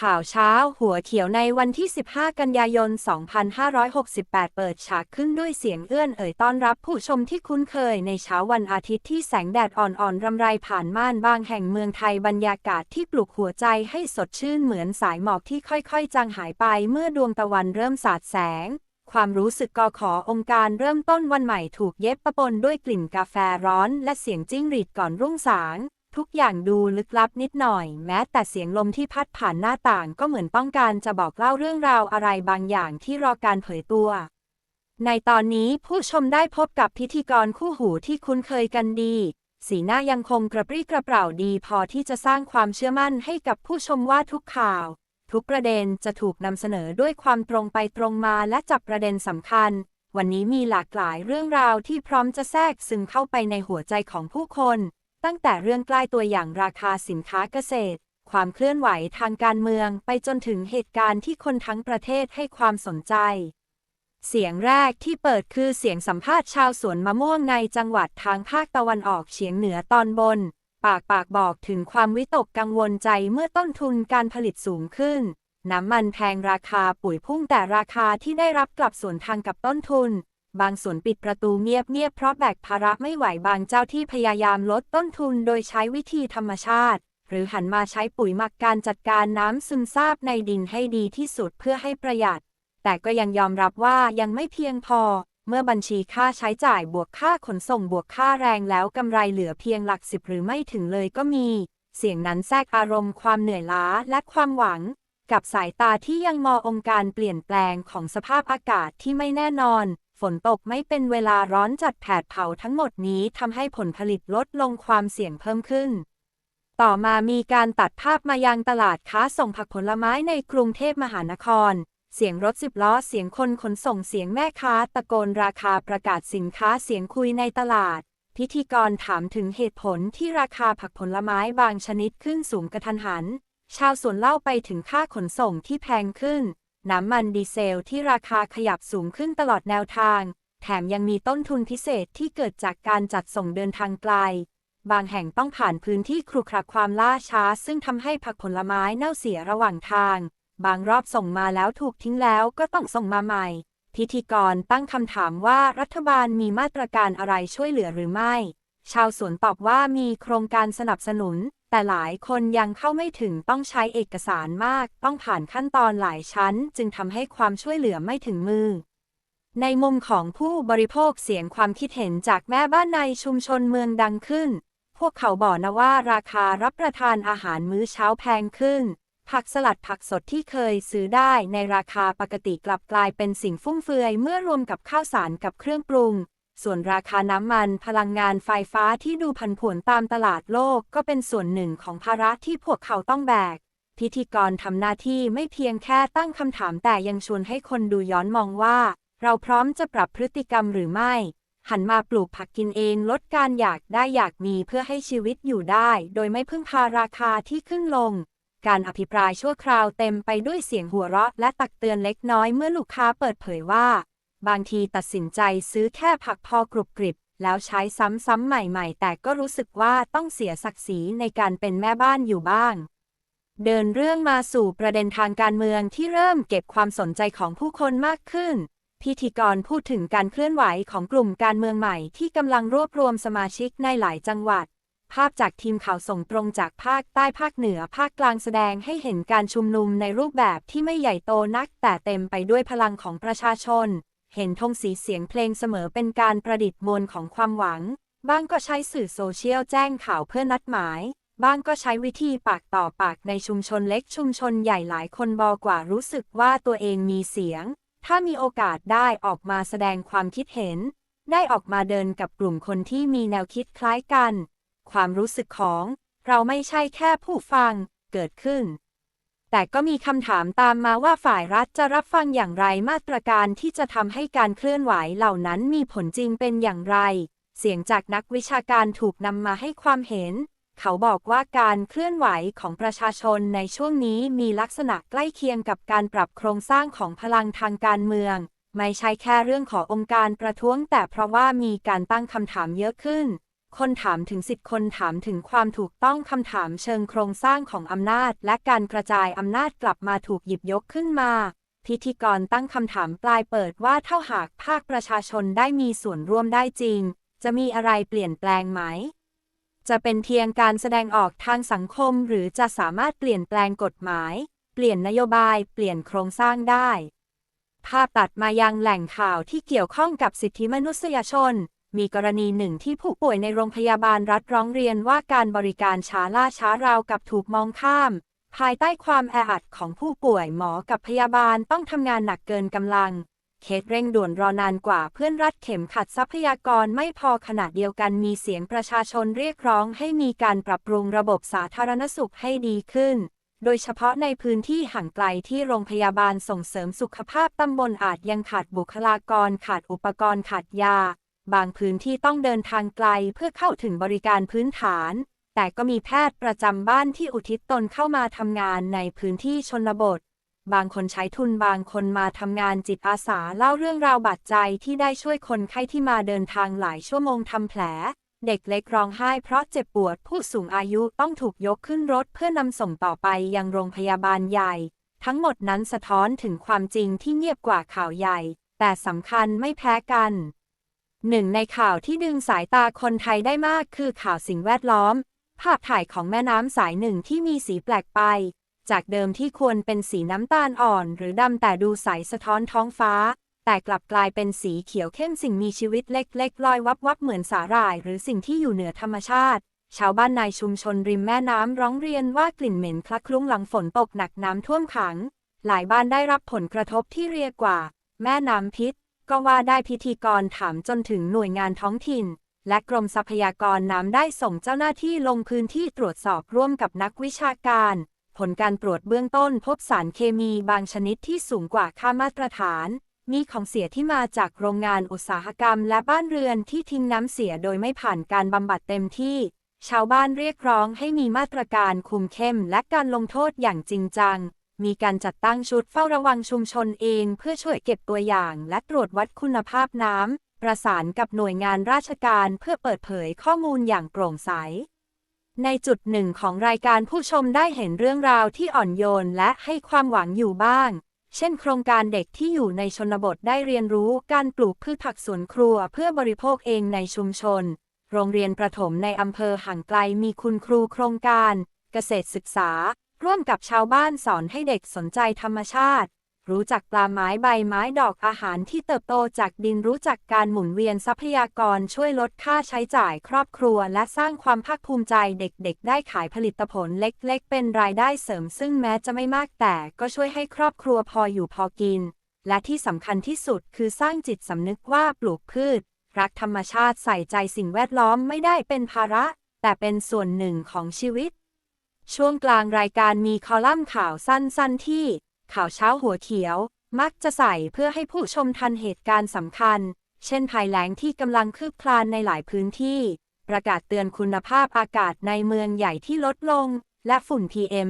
ข่าวเช้า หัวเขียวในวันที่ 15 กันยายน 2568 เปิดฉากขึ้นด้วยเสียงเอื้อนเอ่ยต้อนรับผู้ชมที่คุ้นเคยในเช้าวันอาทิตย์ที่แสงแดดอ่อนๆ รำไรผ่านม่านบางแห่งเมืองไทยบรรยากาศที่ปลุกหัวใจให้สดชื่นเหมือนสายหมอกที่ค่อยๆ จางหายไปเมื่อดวงตะวันเริ่มสาดแสง ความรู้สึกกอขอองค์การเริ่มต้นวันใหม่ถูกเย็บประปนด้วยกลิ่นกาแฟร้อน และเสียงจิ้งหรีดก่อนรุ่งสาง ทุกอย่างดูลึกลับนิดหน่อย แม้แต่เสียงลมที่พัดผ่านหน้าต่างก็เหมือนต้องการจะบอกเล่าเรื่องราวอะไรบางอย่างที่รอการเผยตัว ในตอนนี้ผู้ชมได้พบกับพิธีกรคู่หูที่คุ้นเคยกันดี สีหน้ายังคงกระปรี้กระเปร่าดีพอที่จะสร้างความเชื่อมั่นให้กับผู้ชมว่าทุกข่าว ทุกประเด็นจะถูกนำเสนอด้วยความตรงไปตรงมาและจับประเด็นสำคัญ วันนี้มีหลากหลายเรื่องราวที่พร้อมจะแทรกซึมเข้าไปในหัวใจของผู้คน ตั้งแต่เรื่องใกล้ตัวอย่างราคาสินค้าเกษตร ความเคลื่อนไหวทางการเมืองไปจนถึงเหตุการณ์ที่คนทั้งประเทศให้ความสนใจ เสียงแรกที่เปิดคือเสียงสัมภาษณ์ชาวสวนมะม่วงในจังหวัดทางภาคตะวันออกเฉียงเหนือตอนบน ปากปากบอกถึงความวิตกกังวลใจเมื่อต้นทุนการผลิตสูงขึ้น น้ำมันแพงราคาปุ๋ยพุ่งแต่ราคาที่ได้รับกลับสวนทางกับต้นทุน บางส่วนปิดประตูเงียบๆเพราะแบกภาระไม่ไหวบางเจ้าที่พยายามลดต้นทุนโดยใช้วิธีธรรมชาติ หรือหันมาใช้ปุ๋ยหมักการจัดการน้ำซึมซาบในดินให้ดีที่สุดเพื่อให้ประหยัด แต่ก็ยังยอมรับว่ายังไม่เพียงพอ เมื่อบัญชีค่าใช้จ่ายบวกค่าขนส่งบวกค่าแรงแล้วกำไรเหลือเพียงหลักสิบหรือไม่ถึงเลยก็มี เสียงนั้นแทรกอารมณ์ความเหนื่อยล้าและความหวัง กับสายตาที่ยังมององค์การเปลี่ยนแปลงของสภาพอากาศที่ไม่แน่นอน ฝนตกไม่เป็นเวลาร้อนจัดแผดเผาทั้งหมดนี้ทำให้ผลผลิตลดลงความเสี่ยงเพิ่มขึ้น ต่อมามีการตัดภาพมายังตลาดค้าส่งผักผลไม้ในกรุงเทพมหานคร เสียงรถสิบล้อ เสียงคนขนส่งเสียงแม่ค้า ตะโกนราคาประกาศสินค้าเสียงคุยในตลาด พิธีกรถามถึงเหตุผลที่ราคาผักผลไม้บางชนิดขึ้นสูงกระทันหัน ชาวสวนเล่าไปถึงค่าขนส่งที่แพงขึ้น น้ำมันดีเซลที่ราคาขยับสูงขึ้นตลอดแนวทาง แถมยังมีต้นทุนพิเศษที่เกิดจากการจัดส่งเดินทางไกล บางแห่งต้องผ่านพื้นที่ครุขระความล่าช้า ซึ่งทำให้ผักผลไม้เน่าเสียระหว่างทาง บางรอบส่งมาแล้วถูกทิ้งแล้วก็ต้องส่งมาใหม่ พิธีกรตั้งคำถามว่ารัฐบาลมีมาตรการอะไรช่วยเหลือหรือไม่ ชาวสวนตอบว่ามีโครงการสนับสนุน แต่หลายคนยังเข้าไม่ถึงต้องใช้เอกสารมาก ต้องผ่านขั้นตอนหลายชั้น จึงทำให้ความช่วยเหลือไม่ถึงมือ ในมุมของผู้บริโภคเสียงความคิดเห็นจากแม่บ้านในชุมชนเมืองดังขึ้น พวกเขาบอกนะว่าราคารับประทานอาหารมื้อเช้าแพงขึ้น ผักสลัดผักสดที่เคยซื้อได้ในราคาปกติกลับกลายเป็นสิ่งฟุ่มเฟือยเมื่อรวมกับข้าวสารกับเครื่องปรุง ส่วนราคาน้ำมันพลังงานไฟฟ้าที่ดูผันผวนตามตลาดโลกก็เป็นส่วนหนึ่งของภาระที่พวกเขาต้องแบก พิธีกรทำหน้าที่ไม่เพียงแค่ตั้งคำถามแต่ยังชวนให้คนดูย้อนมองว่า เราพร้อมจะปรับพฤติกรรมหรือไม่ หันมาปลูกผักกินเองลดการอยากได้อยากมีเพื่อให้ชีวิตอยู่ได้ โดยไม่พึ่งพาราคาที่ขึ้นลง การอภิปรายชั่วคราวเต็มไปด้วยเสียงหัวเราะและตักเตือนเล็กน้อยเมื่อลูกค้าเปิดเผยว่า บางทีตัดสินใจซื้อแค่ผักพอกรุบกริบ แล้วใช้ซ้ำๆใหม่ๆ แต่ก็รู้สึกว่าต้องเสียศักดิ์ศรีในการเป็นแม่บ้านอยู่บ้าง เดินเรื่องมาสู่ประเด็นทางการเมืองที่เริ่มเก็บความสนใจของผู้คนมากขึ้น พิธีกรพูดถึงการเคลื่อนไหวของกลุ่มการเมืองใหม่ที่กำลังรวบรวมสมาชิกในหลายจังหวัดภาพจากทีมข่าวส่งตรงจากภาคใต้ภาคเหนือภาคกลางแสดงให้เห็นการชุมนุมในรูปแบบที่ไม่ใหญ่โตนัก แต่เต็มไปด้วยพลังของประชาชน เห็นธงสีเสียงเพลงเสมอเป็นการประดิษฐ์มวลของความหวัง บ้างก็ใช้สื่อโซเชียลแจ้งข่าวเพื่อนัดหมาย บ้างก็ใช้วิธีปากต่อปากในชุมชนเล็กชุมชนใหญ่หลายคนบอกว่ารู้สึกว่าตัวเองมีเสียง ถ้ามีโอกาสได้ออกมาแสดงความคิดเห็น ได้ออกมาเดินกับกลุ่มคนที่มีแนวคิดคล้ายกัน ความรู้สึกของ เราไม่ใช่แค่ผู้ฟังเกิดขึ้น แต่ก็มีคำถามตามมาว่าฝ่ายรัฐจะรับฟังอย่างไรมาตรการที่จะทำให้การเคลื่อนไหวเหล่านั้นมีผลจริงเป็นอย่างไร เสียงจากนักวิชาการถูกนำมาให้ความเห็น เขาบอกว่าการเคลื่อนไหวของประชาชนในช่วงนี้มีลักษณะใกล้เคียงกับการปรับโครงสร้างของพลังทางการเมือง ไม่ใช่แค่เรื่องขององค์การประท้วงแต่เพราะว่ามีการตั้งคำถามเยอะขึ้น คนถามถึงสิทธิคนถามถึงความถูกต้องคำถามเชิงโครงสร้างของอำนาจ และการกระจายอำนาจกลับมาถูกหยิบยกขึ้นมา พิธีกรตั้งคำถามปลายเปิดว่าถ้าหากภาคประชาชนได้มีส่วนร่วมได้จริง จะมีอะไรเปลี่ยนแปลงไหม จะเป็นเพียงการแสดงออกทางสังคมหรือจะสามารถเปลี่ยนแปลงกฎหมาย เปลี่ยนนโยบาย เปลี่ยนโครงสร้างได้ภาพตัดมายังแหล่งข่าวที่เกี่ยวข้องกับสิทธิมนุษยชน มีกรณีหนึ่งที่ผู้ป่วยในโรงพยาบาลรัฐร้องเรียนว่าการบริการช้าล่าช้าราวกับถูกมองข้าม ภายใต้ความแออัดของผู้ป่วยหมอกับพยาบาลต้องทำงานหนักเกินกำลัง เคสเร่งด่วนรอนานกว่าเพื่อนรัดเข็มขัดทรัพยากรไม่พอขณะเดียวกันมีเสียงประชาชนเรียกร้องให้มีการปรับปรุงระบบสาธารณสุขให้ดีขึ้นโดยเฉพาะในพื้นที่ห่างไกลที่โรงพยาบาลส่งเสริมสุขภาพตำบลอาจยังขาดบุคลากรขาดอุปกรณ์ขาดยา บางพื้นที่ต้องเดินทางไกลเพื่อเข้าถึงบริการพื้นฐาน แต่ก็มีแพทย์ประจำบ้านที่อุทิศตนเข้ามาทำงานในพื้นที่ชนบท บางคนใช้ทุนบางคนมาทำงานจิตอาสาเล่าเรื่องราวบาดใจที่ได้ช่วยคนไข้ที่มาเดินทางหลายชั่วโมงทำแผล เด็กเล็กร้องไห้เพราะเจ็บปวดผู้สูงอายุต้องถูกยกขึ้นรถเพื่อนำส่งต่อไปยังโรงพยาบาลใหญ่ ทั้งหมดนั้นสะท้อนถึงความจริงที่เงียบกว่าข่าวใหญ่ แต่สำคัญไม่แพ้กัน หนึ่งในข่าวที่ดึงสายตาคนไทยได้มากคือข่าวสิ่งแวดล้อม ภาพถ่ายของแม่น้ำสายหนึ่งที่มีสีแปลกไป จากเดิมที่ควรเป็นสีน้ำตาลอ่อน หรือดำแต่ดูใสสะท้อนท้องฟ้า แต่กลับกลายเป็นสีเขียวเข้มสิ่งมีชีวิตเล็กๆลอยวับวับเหมือนสาหร่าย หรือสิ่งที่อยู่เหนือธรรมชาติ ชาวบ้านในชุมชนริมแม่น้ำร้องเรียนว่ากลิ่นเหม็นคลักคลุ้งหลังฝนตกหนักน้ำท่วมขัง หลายบ้านได้รับผลกระทบที่เรียกว่า แม่น้ำพิษ ก็ว่าได้พิธีกรถามจนถึงหน่วยงานท้องถิ่น และกรมทรัพยากรน้ำได้ส่งเจ้าหน้าที่ลงพื้นที่ตรวจสอบร่วมกับนักวิชาการ ผลการตรวจเบื้องต้นพบสารเคมีบางชนิดที่สูงกว่าค่ามาตรฐาน มีของเสียที่มาจากโรงงานอุตสาหกรรมและบ้านเรือนที่ทิ้งน้ำเสียโดยไม่ผ่านการบำบัดเต็มที่ ชาวบ้านเรียกร้องให้มีมาตรการคุมเข้มและการลงโทษอย่างจริงจัง มีการจัดตั้งชุดเฝ้าระวังชุมชนเอง เพื่อช่วยเก็บตัวอย่าง และตรวจวัดคุณภาพน้ำ ประสานกับหน่วยงานราชการเพื่อเปิดเผยข้อมูลอย่างโปร่งใส ในจุดหนึ่งของรายการผู้ชมได้เห็นเรื่องราวที่อ่อนโยนและให้ความหวังอยู่บ้าง เช่น โครงการเด็กที่อยู่ในชนบทได้เรียนรู้การปลูกพืชผักสวนครัวเพื่อบริโภคเองในชุมชน โรงเรียนประถมในอำเภอห่างไกลมีคุณครูโครงการ เกษตรศึกษา ร่วมกับชาวบ้านสอนให้เด็กสนใจธรรมชาติ รู้จักปลาไม้ใบไม้ดอกอาหารที่เติบโตจากดินรู้จักการหมุนเวียนทรัพยากรช่วยลดค่าใช้จ่ายครอบครัว และสร้างความภาคภูมิใจเด็กๆ ได้ขายผลิตผลเล็กๆ เป็นรายได้เสริม ซึ่งแม้จะไม่มากแต่ก็ช่วยให้ครอบครัวพออยู่พอกิน และที่สำคัญที่สุดคือสร้างจิตสำนึกว่าปลูกพืช รักธรรมชาติใส่ใจสิ่งแวดล้อมไม่ได้เป็นภาระ แต่เป็นส่วนหนึ่งของชีวิต ช่วงกลางรายการมีคอลัมน์ข่าวสั้นๆ ที่ ข่าวเช้าหัวเขียว มักจะใส่เพื่อให้ผู้ชมทันเหตุการณ์สำคัญ เช่นภัยแล้งที่กำลังคืบคลานในหลายพื้นที่ ประกาศเตือนคุณภาพอากาศในเมืองใหญ่ที่ลดลง และฝุ่น PM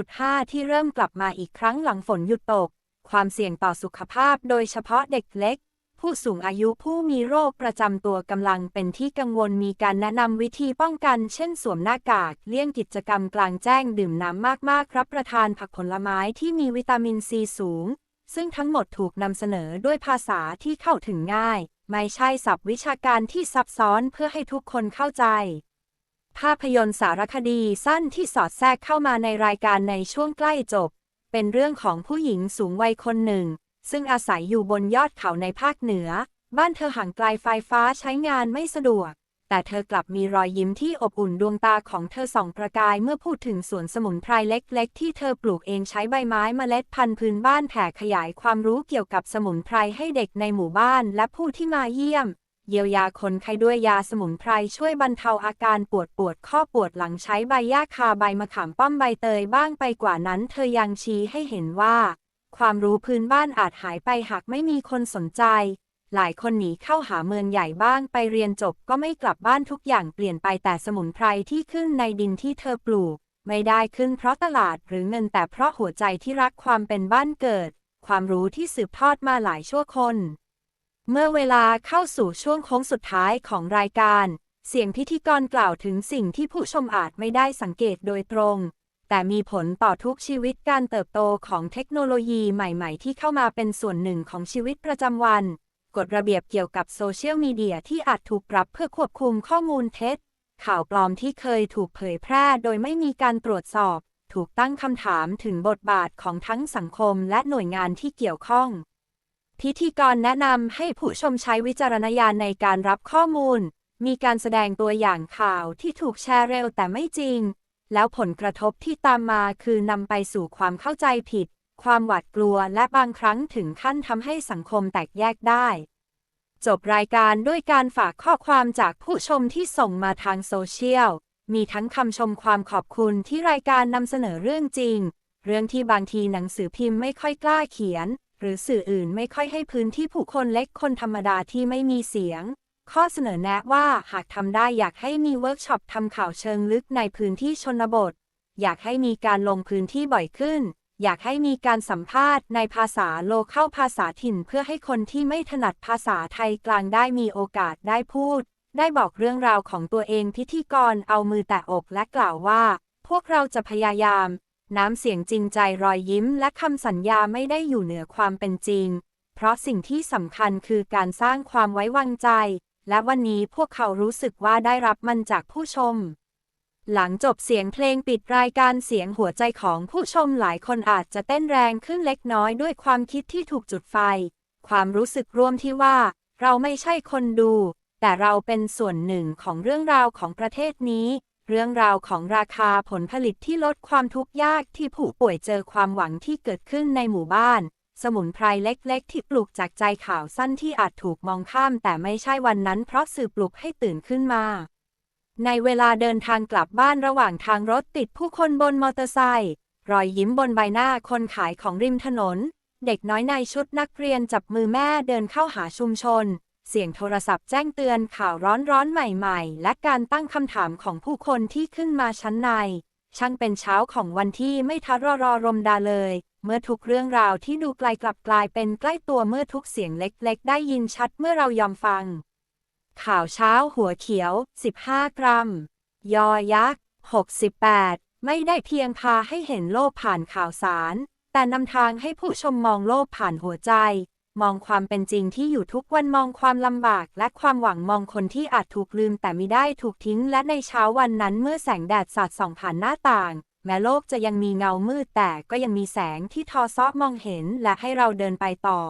2.5 ที่เริ่มกลับมาอีกครั้งหลังฝนหยุดตก ความเสี่ยงต่อสุขภาพโดยเฉพาะเด็กเล็ก ผู้สูงอายุผู้มีโรคประจำตัวกำลังเป็นที่กังวลมีการแนะนำวิธีป้องกัน เช่นสวมหน้ากาก เลี่ยงกิจกรรมกลางแจ้งดื่มน้ำมากๆ รับประทานผักผลไม้ที่มีวิตามินซีสูง ซึ่งทั้งหมดถูกนำเสนอด้วยภาษาที่เข้าถึงง่าย ไม่ใช่ศัพท์วิชาการที่ซับซ้อนเพื่อให้ทุกคนเข้าใจ ภาพยนตร์สารคดีสั้นที่สอดแทรกเข้ามาในรายการในช่วงใกล้จบ เป็นเรื่องของผู้หญิงสูงวัยคนหนึ่ง ซึ่งอาศัยอยู่บนยอดเขาในภาคเหนือ บ้านเธอห่างไกลไฟฟ้าใช้งานไม่สะดวก แต่เธอกลับมีรอยยิ้มที่อบอุ่นดวงตาของเธอส่องประกายเมื่อพูดถึงสวนสมุนไพรเล็ก ๆ ที่เธอปลูกเองใช้ใบไม้เมล็ดพันธุ์พื้นบ้านแผ่ขยายความรู้เกี่ยวกับสมุนไพรให้เด็กในหมู่บ้านและผู้ที่มาเยี่ยมเยียวยาคนไข้ด้วยยาสมุนไพรช่วยบรรเทาอาการปวดปวดข้อปวดหลังใช้ใบหญ้าคาใบมะขามป้อมใบเตยบ้างไปกว่านั้น เธอยังชี้ให้เห็นว่า ความรู้พื้นบ้านอาจหายไปหากไม่มีคนสนใจ หลายคนหนีเข้าหาเมืองใหญ่บ้างไปเรียนจบก็ไม่กลับบ้านทุกอย่างเปลี่ยนไปแต่สมุนไพรที่ขึ้นในดินที่เธอปลูก ไม่ได้ขึ้นเพราะตลาดหรือเงินแต่เพราะหัวใจที่รักความเป็นบ้านเกิด ความรู้ที่สืบทอดมาหลายชั่วคน เมื่อเวลาเข้าสู่ช่วงโค้งสุดท้ายของรายการ เสียงพิธีกรกล่าวถึงสิ่งที่ผู้ชมอาจไม่ได้สังเกตโดยตรง แต่มีผลต่อทุกชีวิตการเติบโตของเทคโนโลยีใหม่ๆ ที่เข้ามาเป็นส่วนหนึ่งของชีวิตประจำวัน กฎระเบียบเกี่ยวกับโซเชียลมีเดียที่อาจถูกปรับเพื่อควบคุมข้อมูลเท็จ ข่าวปลอมที่เคยถูกเผยแพร่โดยไม่มีการตรวจสอบ ถูกตั้งคำถามถึงบทบาทของทั้งสังคมและหน่วยงานที่เกี่ยวข้อง พิธีกรแนะนำให้ผู้ชมใช้วิจารณญาณในการรับข้อมูล มีการแสดงตัวอย่างข่าวที่ถูกแชร์เร็วแต่ไม่จริง แล้วผลกระทบที่ตามมาคือนำไปสู่ความเข้าใจผิด ความหวาดกลัวและบางครั้งถึงขั้นทำให้สังคมแตกแยกได้ จบรายการด้วยการฝากข้อความจากผู้ชมที่ส่งมาทางโซเชียล มีทั้งคำชมความขอบคุณที่รายการนำเสนอเรื่องจริง เรื่องที่บางทีหนังสือพิมพ์ไม่ค่อยกล้าเขียน หรือสื่ออื่นไม่ค่อยให้พื้นที่ผู้คนเล็กคนธรรมดาที่ไม่มีเสียง ข้อเสนอแนะว่าหากทำได้อยากให้มีเวิร์กช็อปทำข่าวเชิงลึกในพื้นที่ชนบท อยากให้มีการลงพื้นที่บ่อยขึ้น อยากให้มีการสัมภาษณ์ในภาษาโลเข้าภาษาถิ่นเพื่อให้คนที่ไม่ถนัดภาษาไทยกลางได้มีโอกาสได้พูด ได้บอกเรื่องราวของตัวเองพิธีกรเอามือแตะอกและกล่าวว่า พวกเราจะพยายาม น้ำเสียงจริงใจรอยยิ้ม และคำสัญญาไม่ได้อยู่เหนือความเป็นจริง เพราะสิ่งที่สำคัญคือการสร้างความไว้วางใจ และวันนี้พวกเขารู้สึกว่าได้รับมันจากผู้ชม หลังจบเสียงเพลงปิดรายการเสียงหัวใจของผู้ชมหลายคนอาจจะเต้นแรงขึ้นเล็กน้อยด้วยความคิดที่ถูกจุดไฟ ความรู้สึกร่วมที่ว่า เราไม่ใช่คนดู แต่เราเป็นส่วนหนึ่งของเรื่องราวของประเทศนี้ เรื่องราวของราคาผลผลิตที่ลดความทุกข์ยากที่ผู้ป่วยเจอความหวังที่เกิดขึ้นในหมู่บ้าน สมุนไพรเล็กๆ ที่ปลูกจากใจข่าวสั้นที่อาจถูกมองข้าม แต่ไม่ใช่วันนั้นเพราะสื่อปลุกให้ตื่นขึ้นมา ในเวลาเดินทางกลับบ้านระหว่างทางรถติดผู้คนบนมอเตอร์ไซค์รอยยิ้มบนใบหน้าคนขายของริมถนน เด็กน้อยในชุดนักเรียนจับมือแม่เดินเข้าหาชุมชน เสียงโทรศัพท์แจ้งเตือนข่าวร้อนๆใหม่ๆ และการตั้งคำถามของผู้คนที่ขึ้นมาชั้นใน ช่างเป็นเช้าของวันที่ไม่ทัรอรอรมดาเลย เมื่อทุกเรื่องราวที่ดูไกลกลับกลายเป็นใกล้ตัวเมื่อทุกเสียงเล็ก ๆ ได้ยินชัดเมื่อเรายอมฟัง ข่าวเช้าหัวเขียว 15 กรัม ยอยักษ์ 68 ไม่ได้เพียงพาให้เห็นโลกผ่านข่าวสาร แต่นำทางให้ผู้ชมมองโลกผ่านหัวใจ มองความเป็นจริงที่อยู่ทุกวันมองความลำบาก และความหวังมองคนที่อาจถูกลืมแต่ไม่ได้ถูกทิ้ง และในเช้าวันนั้นเมื่อแสงแดดสาดส่องผ่านหน้าต่าง แม้โลกจะยังมีเงามืดแต่ก็ยังมีแสงที่ทอซอกมองเห็นและให้เราเดินไปต่อ